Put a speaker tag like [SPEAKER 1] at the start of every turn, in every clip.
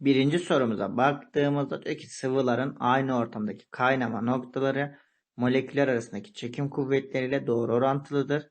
[SPEAKER 1] Birinci sorumuza baktığımızda diyor ki sıvıların aynı ortamdaki kaynama noktaları moleküller arasındaki çekim kuvvetleriyle doğru orantılıdır.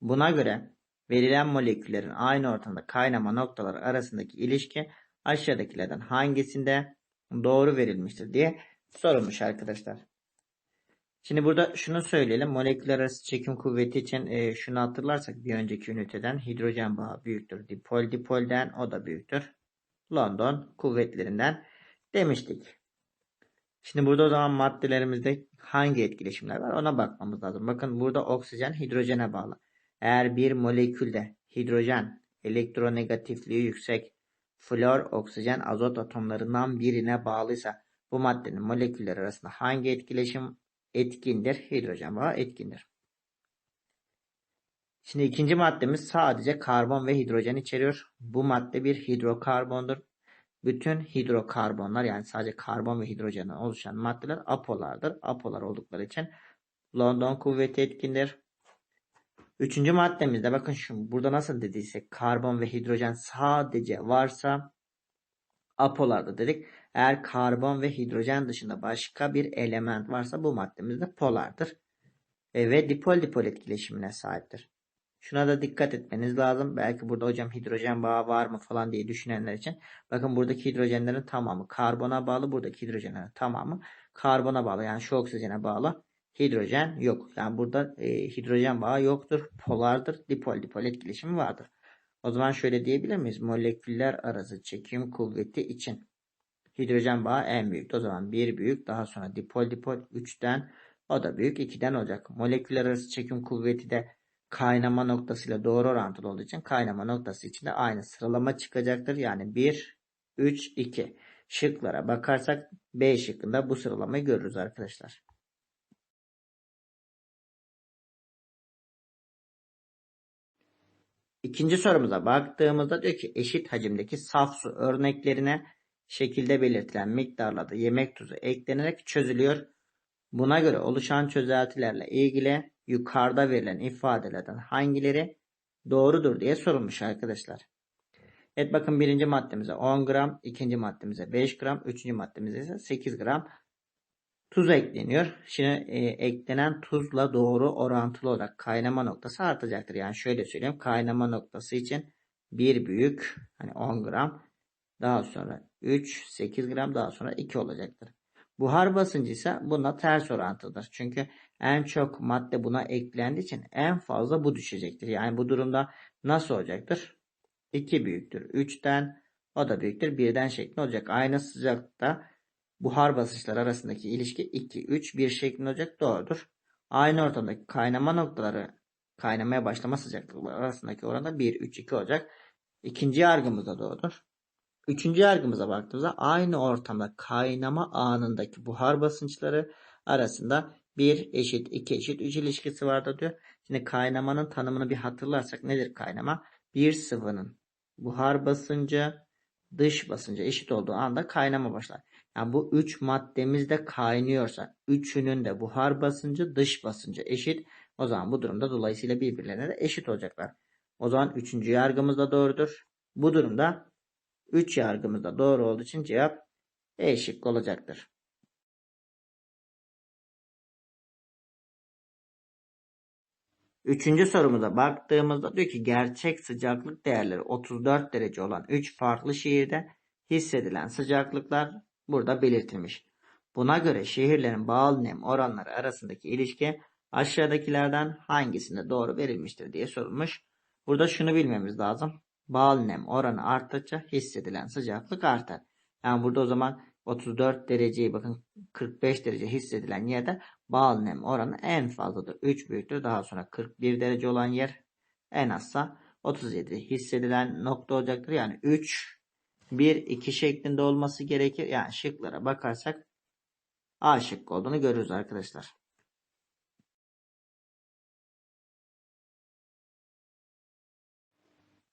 [SPEAKER 1] Buna göre verilen moleküllerin aynı ortamda kaynama noktaları arasındaki ilişki aşağıdakilerden hangisinde doğru verilmiştir diye sorulmuş arkadaşlar. Şimdi burada şunu söyleyelim. Moleküller arası çekim kuvveti için e, şunu hatırlarsak bir önceki üniteden hidrojen bağı büyüktür. Dipol dipolden o da büyüktür. London kuvvetlerinden demiştik. Şimdi burada o zaman maddelerimizde hangi etkileşimler var ona bakmamız lazım. Bakın burada oksijen hidrojene bağlı. Eğer bir molekülde hidrojen elektronegatifliği yüksek, flor oksijen azot atomlarından birine bağlıysa bu maddenin moleküller arasında hangi etkileşim etkindir? Hidrojen bağı etkindir. Şimdi ikinci maddemiz sadece karbon ve hidrojen içeriyor. Bu madde bir hidrokarbondur. Bütün hidrokarbonlar yani sadece karbon ve hidrojenden oluşan maddeler apolardır. Apolar oldukları için London kuvveti etkindir. Üçüncü maddemizde bakın şu burada nasıl dediysek karbon ve hidrojen sadece varsa apolardır dedik. Eğer karbon ve hidrojen dışında başka bir element varsa bu maddemiz de polardır. E, ve dipol dipol etkileşimine sahiptir. Şuna da dikkat etmeniz lazım. Belki burada hocam hidrojen bağı var mı falan diye düşünenler için. Bakın buradaki hidrojenlerin tamamı karbona bağlı. Buradaki hidrojenlerin tamamı karbona bağlı. Yani şu oksijene bağlı. Hidrojen yok. Yani burada e, hidrojen bağı yoktur. Polardır. Dipol dipol etkileşimi vardır. O zaman şöyle diyebilir miyiz? Moleküller arası çekim kuvveti için hidrojen bağı en büyük. O zaman 1 büyük. Daha sonra dipol dipol 3'ten o da büyük. 2'den olacak. Moleküller arası çekim kuvveti de kaynama noktasıyla doğru orantılı olduğu için kaynama noktası için de aynı sıralama çıkacaktır. Yani 1, 3, 2. Şıklara bakarsak B şıkkında bu sıralamayı görürüz arkadaşlar. İkinci sorumuza baktığımızda diyor ki eşit hacimdeki saf su örneklerine şekilde belirtilen miktarlarda yemek tuzu eklenerek çözülüyor. Buna göre oluşan çözeltilerle ilgili yukarıda verilen ifadelerden hangileri doğrudur diye sorulmuş arkadaşlar. Evet bakın birinci maddemize 10 gram, ikinci maddemize 5 gram, üçüncü maddemize ise 8 gram tuz ekleniyor. Şimdi e, eklenen tuzla doğru orantılı olarak kaynama noktası artacaktır. Yani şöyle söyleyeyim kaynama noktası için 1 büyük hani 10 gram daha sonra 3 8 gram daha sonra 2 olacaktır. Buhar basıncı ise buna ters orantıdır. Çünkü en çok madde buna eklendiği için en fazla bu düşecektir. Yani bu durumda nasıl olacaktır? 2 büyüktür 3'ten o da büyüktür 1'den şeklinde olacak. Aynı sıcakta buhar basınçları arasındaki ilişki 2, 3, 1 şeklinde olacak. Doğrudur. Aynı ortamdaki kaynama noktaları kaynamaya başlama sıcaklıkları arasındaki oranda 1, 3, 2 olacak. İkinci yargımız da doğrudur. Üçüncü yargımıza baktığımızda aynı ortamda kaynama anındaki buhar basınçları arasında 1 eşit 2 eşit 3 ilişkisi vardır diyor. Şimdi kaynamanın tanımını bir hatırlarsak nedir kaynama? Bir sıvının buhar basıncı dış basıncı eşit olduğu anda kaynama başlar. Yani bu 3 maddemiz de kaynıyorsa üçünün de buhar basıncı dış basıncı eşit. O zaman bu durumda dolayısıyla birbirlerine de eşit olacaklar. O zaman üçüncü yargımız da doğrudur. Bu durumda 3 yargımız da doğru olduğu için cevap E şıkkı olacaktır. Üçüncü sorumuza baktığımızda diyor ki gerçek sıcaklık değerleri 34 derece olan 3 farklı şehirde hissedilen sıcaklıklar burada belirtilmiş. Buna göre şehirlerin bağlı nem oranları arasındaki ilişki aşağıdakilerden hangisinde doğru verilmiştir diye sorulmuş. Burada şunu bilmemiz lazım. Bağlı nem oranı arttıkça hissedilen sıcaklık artar. Yani burada o zaman 34 dereceyi bakın 45 derece hissedilen yerde bağlı nem oranı en fazladır. 3 büyüktür. Daha sonra 41 derece olan yer en azsa 37 hissedilen nokta olacaktır. Yani 3, 1, 2 şeklinde olması gerekir. Yani şıklara bakarsak A şıkkı olduğunu görürüz arkadaşlar.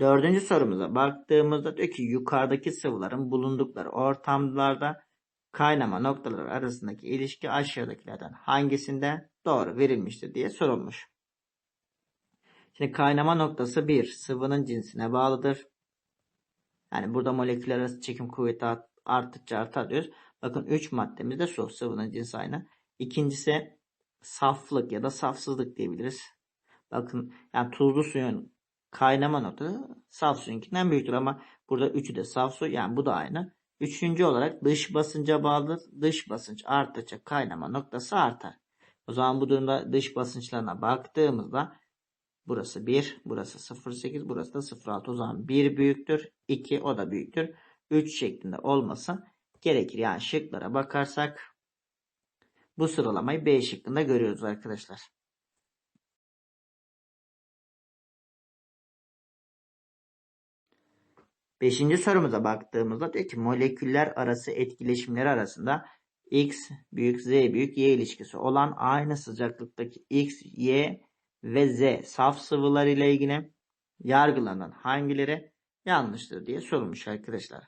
[SPEAKER 1] Dördüncü sorumuza baktığımızda diyor ki yukarıdaki sıvıların bulundukları ortamlarda kaynama noktaları arasındaki ilişki aşağıdakilerden hangisinde doğru verilmiştir diye sorulmuş. Şimdi kaynama noktası bir sıvının cinsine bağlıdır. Yani burada moleküler arası çekim kuvveti arttıkça artar diyoruz. Bakın 3 maddemizde su. Sıvının cinsi aynı. İkincisi saflık ya da safsızlık diyebiliriz. Bakın yani tuzlu suyun kaynama noktası saf suyunkinden büyüktür ama burada üçü de saf su yani bu da aynı. Üçüncü olarak dış basınca bağlıdır. Dış basınç arttıkça kaynama noktası artar. O zaman bu durumda dış basınçlarına baktığımızda burası 1, burası 0,8, burası da 0,6. O zaman 1 büyüktür, 2 o da büyüktür. 3 şeklinde olması gerekir. Yani şıklara bakarsak bu sıralamayı B şıkkında görüyoruz arkadaşlar. Beşinci sorumuza baktığımızda diyor ki moleküller arası etkileşimleri arasında X büyük Z büyük Y ilişkisi olan aynı sıcaklıktaki X, Y ve Z saf sıvılar ile ilgili yargılanan hangileri yanlıştır diye sorulmuş arkadaşlar.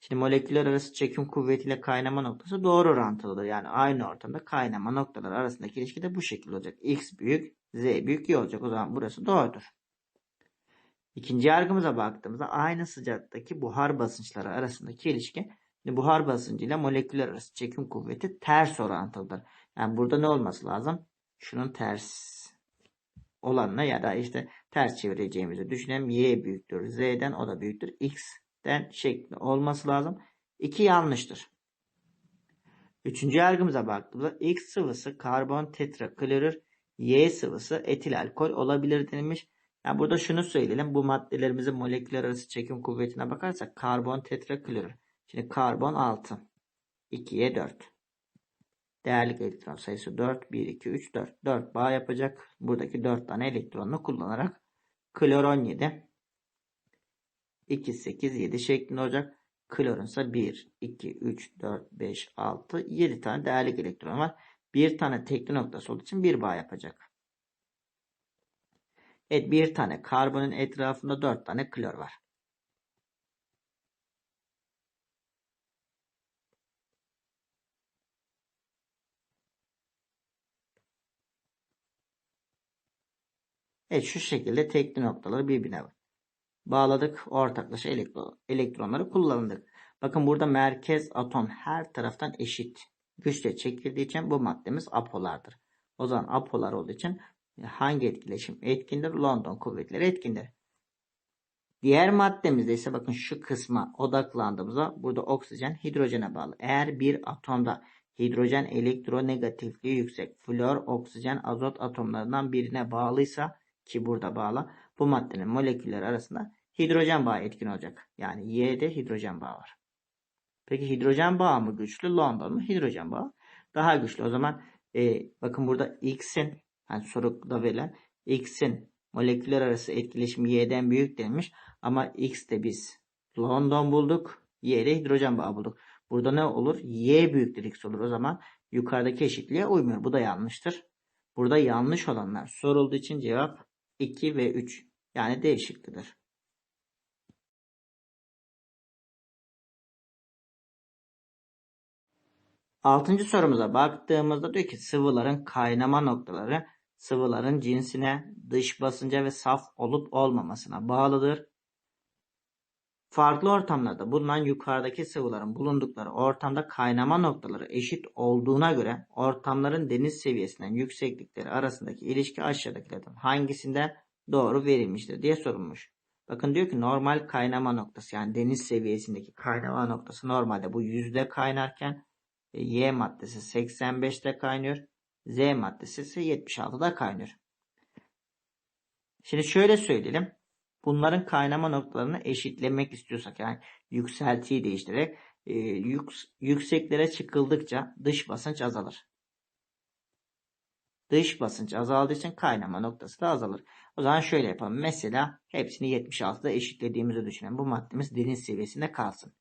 [SPEAKER 1] Şimdi moleküller arası çekim kuvvetiyle kaynama noktası doğru orantılıdır. Yani aynı ortamda kaynama noktaları arasındaki ilişki de bu şekilde olacak. X büyük, Z büyük Y olacak. O zaman burası doğrudur. İkinci yargımıza baktığımızda aynı sıcaklıktaki buhar basınçları arasındaki ilişki buhar basıncı ile moleküller arası çekim kuvveti ters orantılıdır. Yani burada ne olması lazım? Şunun ters olanına ya da işte ters çevireceğimizi düşünelim. Y büyüktür Z'den o da büyüktür X'den şeklinde olması lazım. İki yanlıştır. Üçüncü yargımıza baktığımızda X sıvısı karbon tetraklorür, Y sıvısı etil alkol olabilir denilmiş. Yani burada şunu söyleyelim. Bu maddelerimizin moleküler arası çekim kuvvetine bakarsak karbon tetraklorür. Şimdi karbon 6. 2'ye 4. Değerli elektron sayısı 4. 1, 2, 3, 4. 4 bağ yapacak. Buradaki 4 tane elektronunu kullanarak klor 17. 2, 8, 7 şeklinde olacak. Klorun ise 1, 2, 3, 4, 5, 6, 7 tane değerli elektron var. Bir tane tekli noktası olduğu için bir bağ yapacak. Evet bir tane karbonun etrafında 4 tane klor var. Evet şu şekilde tekli noktaları birbirine bağladık. Ortaklaşa elektron, elektronları kullandık. Bakın burada merkez atom her taraftan eşit güçle çekildiği için bu maddemiz apolardır. O zaman apolar olduğu için hangi etkileşim etkindir? London kuvvetleri etkindir. Diğer maddemizde ise bakın şu kısma odaklandığımızda burada oksijen hidrojene bağlı. Eğer bir atomda hidrojen elektronegatifliği yüksek flor, oksijen, azot atomlarından birine bağlıysa ki burada bağlı bu maddenin molekülleri arasında hidrojen bağı etkin olacak. Yani Y'de hidrojen bağı var. Peki hidrojen bağı mı güçlü? London mu? Hidrojen bağı daha güçlü. O zaman e, bakın burada X'in yani soruda verilen X'in moleküller arası etkileşimi Y'den büyük denmiş. Ama X'te biz London bulduk. Y'de hidrojen bağı bulduk. Burada ne olur? Y büyüktür X olur. O zaman yukarıdaki eşitliğe uymuyor. Bu da yanlıştır. Burada yanlış olanlar sorulduğu için cevap 2 ve 3. Yani D şıkkıdır. Altıncı sorumuza baktığımızda diyor ki sıvıların kaynama noktaları sıvıların cinsine, dış basınca ve saf olup olmamasına bağlıdır. Farklı ortamlarda bulunan yukarıdaki sıvıların bulundukları ortamda kaynama noktaları eşit olduğuna göre ortamların deniz seviyesinden yükseklikleri arasındaki ilişki aşağıdakilerden hangisinde doğru verilmiştir diye sorulmuş. Bakın diyor ki normal kaynama noktası yani deniz seviyesindeki kaynama noktası normalde bu yüzde kaynarken e, Y maddesi 85'te kaynıyor. Z maddesi ise 76'da kaynıyor. Şimdi şöyle söyleyelim. Bunların kaynama noktalarını eşitlemek istiyorsak yani yükseltiyi değiştirerek e, yük, yükseklere çıkıldıkça dış basınç azalır. Dış basınç azaldığı için kaynama noktası da azalır. O zaman şöyle yapalım. Mesela hepsini 76'da eşitlediğimizi düşünelim. Bu maddemiz deniz seviyesinde kalsın.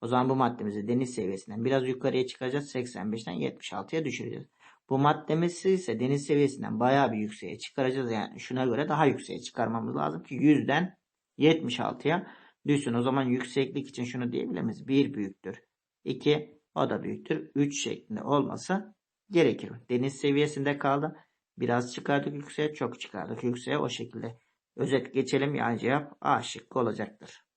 [SPEAKER 1] O zaman bu maddemizi deniz seviyesinden biraz yukarıya çıkaracağız. 85'ten 76'ya düşüreceğiz. Bu maddemiz ise deniz seviyesinden bayağı bir yükseğe çıkaracağız. Yani şuna göre daha yükseğe çıkarmamız lazım ki 100'den 76'ya düşsün. O zaman yükseklik için şunu diyebilir miyiz? 1 büyüktür. 2 o da büyüktür. 3 şeklinde olması gerekir. Deniz seviyesinde kaldı. Biraz çıkardık yükseğe, çok çıkardık yükseğe o şekilde. Özet geçelim yani cevap A şıkkı olacaktır.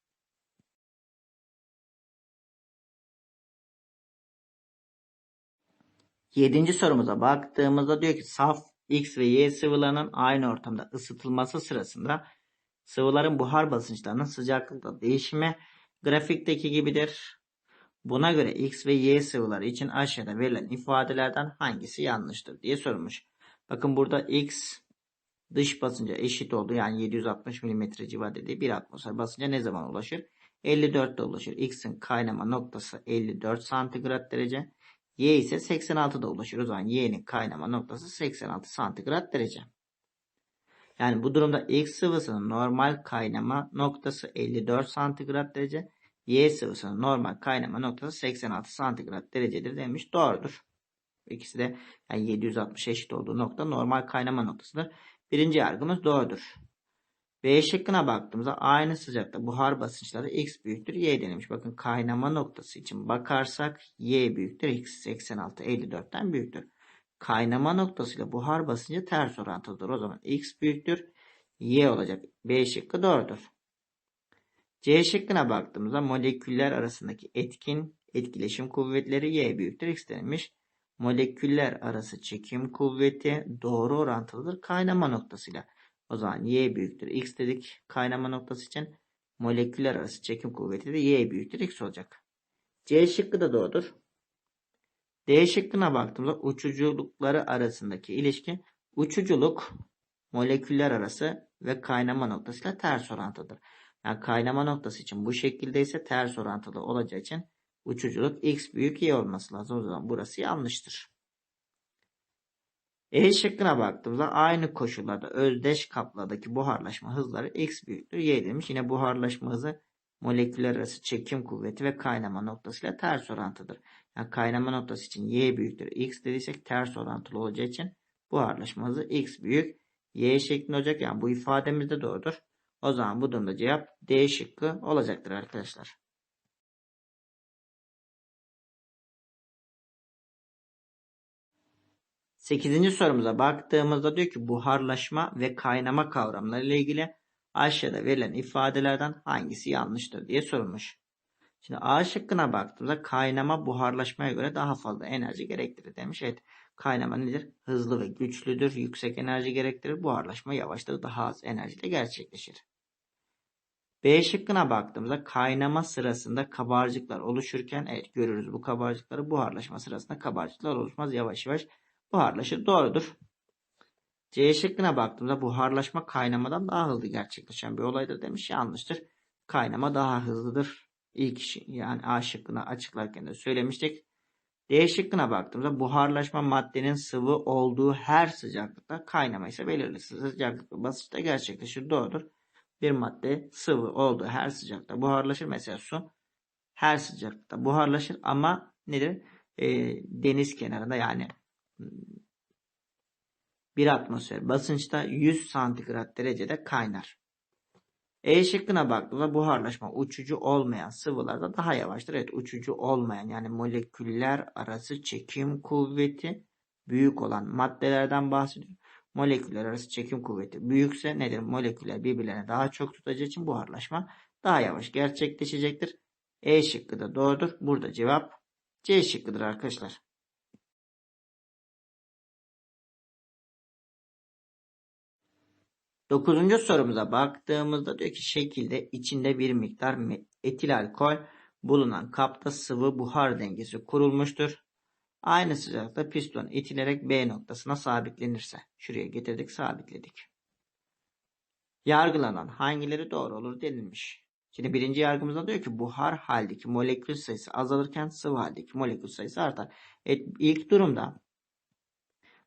[SPEAKER 1] Yedinci sorumuza baktığımızda diyor ki saf X ve Y sıvılarının aynı ortamda ısıtılması sırasında sıvıların buhar basınçlarının sıcaklıkla değişimi grafikteki gibidir. Buna göre X ve Y sıvıları için aşağıda verilen ifadelerden hangisi yanlıştır diye sorulmuş. Bakın burada X dış basınca eşit oldu. Yani 760 mm civa dediği bir atmosfer basınca ne zaman ulaşır? 54'te ulaşır. X'in kaynama noktası 54 santigrat derece. Y ise 86'da ulaşır. O zaman Y'nin kaynama noktası 86 santigrat derece. Yani bu durumda X sıvısının normal kaynama noktası 54 santigrat derece. Y sıvısının normal kaynama noktası 86 santigrat derecedir demiş. Doğrudur. İkisi de yani 760 eşit olduğu nokta normal kaynama noktasıdır. Birinci yargımız doğrudur. B şıkkına baktığımızda aynı sıcakta buhar basınçları x büyüktür y denilmiş. Bakın kaynama noktası için bakarsak y büyüktür x 86 54'ten büyüktür. Kaynama noktasıyla buhar basıncı ters orantılıdır. O zaman x büyüktür y olacak. B şıkkı doğrudur. C şıkkına baktığımızda moleküller arasındaki etkin etkileşim kuvvetleri y büyüktür x denilmiş. Moleküller arası çekim kuvveti doğru orantılıdır kaynama noktasıyla. O zaman y büyüktür x dedik kaynama noktası için. Moleküller arası çekim kuvveti de y büyüktür x olacak. C şıkkı da doğrudur. D şıkkına baktığımızda uçuculukları arasındaki ilişki uçuculuk moleküller arası ve kaynama noktasıyla ters orantıdır. Yani kaynama noktası için bu şekilde ise ters orantılı olacağı için uçuculuk x büyük y olması lazım. O zaman burası yanlıştır. E şıkkına baktığımızda aynı koşullarda özdeş kaplardaki buharlaşma hızları x büyüktür y demiş. Yine buharlaşma hızı moleküller arası çekim kuvveti ve kaynama noktasıyla ters orantıdır. Yani kaynama noktası için y büyüktür x dediysek ters orantılı olacağı için buharlaşma hızı x büyük y şeklinde olacak. Yani bu ifademiz de doğrudur. O zaman bu durumda cevap D şıkkı olacaktır arkadaşlar. Sekizinci sorumuza baktığımızda diyor ki buharlaşma ve kaynama kavramları ile ilgili aşağıda verilen ifadelerden hangisi yanlıştır diye sorulmuş. Şimdi A şıkkına baktığımızda kaynama buharlaşmaya göre daha fazla enerji gerektirir demiş. Evet kaynama nedir? Hızlı ve güçlüdür. Yüksek enerji gerektirir. Buharlaşma yavaştır. Daha az enerjiyle gerçekleşir. B şıkkına baktığımızda kaynama sırasında kabarcıklar oluşurken evet görürüz bu kabarcıkları buharlaşma sırasında kabarcıklar oluşmaz yavaş yavaş buharlaşır. Doğrudur. C şıkkına baktığımızda buharlaşma kaynamadan daha hızlı gerçekleşen bir olaydır demiş. Yanlıştır. Kaynama daha hızlıdır. İlk yani A şıkkını açıklarken de söylemiştik. D şıkkına baktığımızda buharlaşma maddenin sıvı olduğu her sıcaklıkta kaynama ise belirli sıcaklık ve basınçta gerçekleşir. Doğrudur. Bir madde sıvı olduğu her sıcakta buharlaşır. Mesela su her sıcaklıkta buharlaşır ama nedir? E, deniz kenarında yani bir atmosfer basınçta 100 santigrat derecede kaynar. E şıkkına baktığımızda buharlaşma uçucu olmayan sıvılarda daha yavaştır. Evet uçucu olmayan yani moleküller arası çekim kuvveti büyük olan maddelerden bahsediyor. Moleküller arası çekim kuvveti büyükse nedir? Moleküller birbirlerine daha çok tutacağı için buharlaşma daha yavaş gerçekleşecektir. E şıkkı da doğrudur. Burada cevap C şıkkıdır arkadaşlar. Dokuzuncu sorumuza baktığımızda diyor ki şekilde içinde bir miktar etil alkol bulunan kapta sıvı buhar dengesi kurulmuştur. Aynı sıcaklıkta piston itilerek B noktasına sabitlenirse. Şuraya getirdik sabitledik. Yargılanan hangileri doğru olur denilmiş. Şimdi birinci yargımızda diyor ki buhar haldeki molekül sayısı azalırken sıvı haldeki molekül sayısı artar. Evet, ilk durumda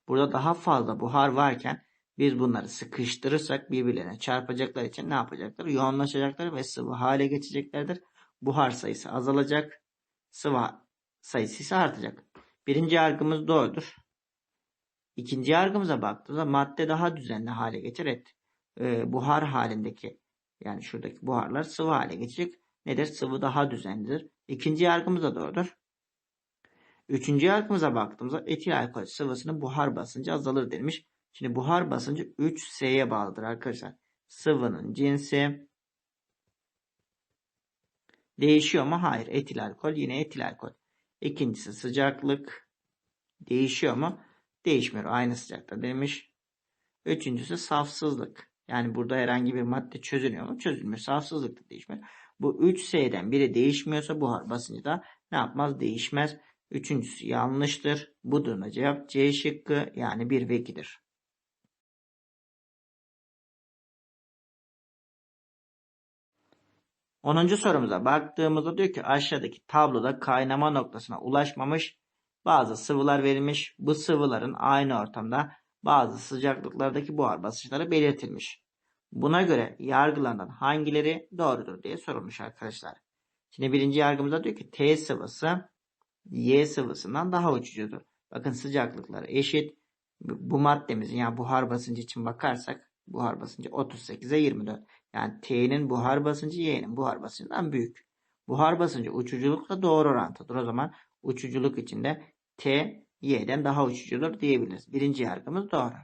[SPEAKER 1] burada daha fazla buhar varken biz bunları sıkıştırırsak birbirlerine çarpacaklar için ne yapacaklar? Yoğunlaşacaklar ve sıvı hale geçeceklerdir. Buhar sayısı azalacak. Sıvı sayısı ise artacak. Birinci yargımız doğrudur. İkinci yargımıza baktığımızda madde daha düzenli hale geçer. Evet, e, buhar halindeki yani şuradaki buharlar sıvı hale geçecek. Nedir? Sıvı daha düzenlidir. İkinci yargımız da doğrudur. Üçüncü yargımıza baktığımızda etil alkol sıvısının buhar basıncı azalır denilmiş. Şimdi buhar basıncı 3S'ye bağlıdır arkadaşlar. Sıvının cinsi değişiyor mu? Hayır. Etil alkol yine etil alkol. İkincisi sıcaklık değişiyor mu? Değişmiyor. Aynı sıcakta demiş. Üçüncüsü safsızlık. Yani burada herhangi bir madde çözülüyor mu? Çözülmüyor. Safsızlık da değişmiyor. Bu 3S'den biri değişmiyorsa buhar basıncı da ne yapmaz? Değişmez. Üçüncüsü yanlıştır. Bu durumda cevap C şıkkı yani 1 ve 2'dir. 10. sorumuza baktığımızda diyor ki aşağıdaki tabloda kaynama noktasına ulaşmamış bazı sıvılar verilmiş. Bu sıvıların aynı ortamda bazı sıcaklıklardaki buhar basınçları belirtilmiş. Buna göre yargılanan hangileri doğrudur diye sorulmuş arkadaşlar. Şimdi birinci yargımızda diyor ki T sıvısı Y sıvısından daha uçucudur. Bakın sıcaklıkları eşit. Bu maddemizin yani buhar basıncı için bakarsak buhar basıncı 38'e 24. Yani T'nin buhar basıncı Y'nin buhar basıncından büyük. Buhar basıncı uçuculukla doğru orantıdır. O zaman uçuculuk içinde T Y'den daha uçucudur diyebiliriz. Birinci yargımız doğru.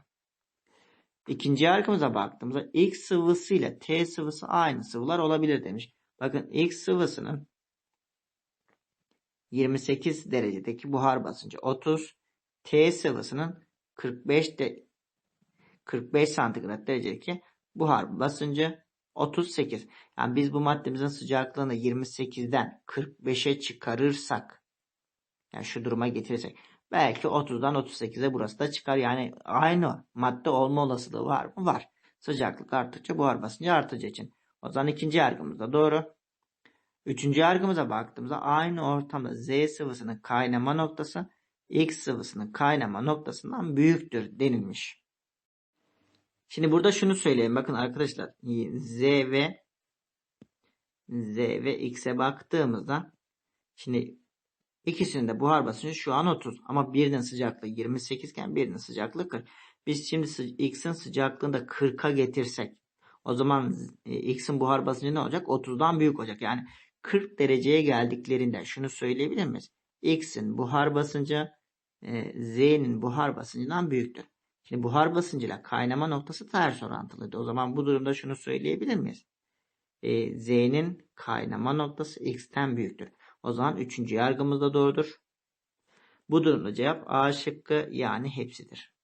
[SPEAKER 1] İkinci yargımıza baktığımızda X sıvısı ile T sıvısı aynı sıvılar olabilir demiş. Bakın X sıvısının 28 derecedeki buhar basıncı 30, T sıvısının 45 de 45 santigrat derecedeki buhar basıncı 38. Yani biz bu maddemizin sıcaklığını 28'den 45'e çıkarırsak yani şu duruma getirirsek belki 30'dan 38'e burası da çıkar. Yani aynı madde olma olasılığı var mı? Var. Sıcaklık arttıkça buhar basıncı artacağı için. O zaman ikinci yargımız da doğru. Üçüncü yargımıza baktığımızda aynı ortamda Z sıvısının kaynama noktası X sıvısının kaynama noktasından büyüktür denilmiş. Şimdi burada şunu söyleyeyim. Bakın arkadaşlar Z ve Z ve X'e baktığımızda şimdi ikisinin de buhar basıncı şu an 30 ama birinin sıcaklığı 28 iken birinin sıcaklığı 40. Biz şimdi X'in sıcaklığını da 40'a getirsek o zaman e, X'in buhar basıncı ne olacak? 30'dan büyük olacak. Yani 40 dereceye geldiklerinde şunu söyleyebilir miyiz? X'in buhar basıncı e, Z'nin buhar basıncından büyüktür. Şimdi buhar basıncıyla kaynama noktası ters orantılıydı. O zaman bu durumda şunu söyleyebilir miyiz? E, Z'nin kaynama noktası X'ten büyüktür. O zaman üçüncü yargımız da doğrudur. Bu durumda cevap A şıkkı yani hepsidir.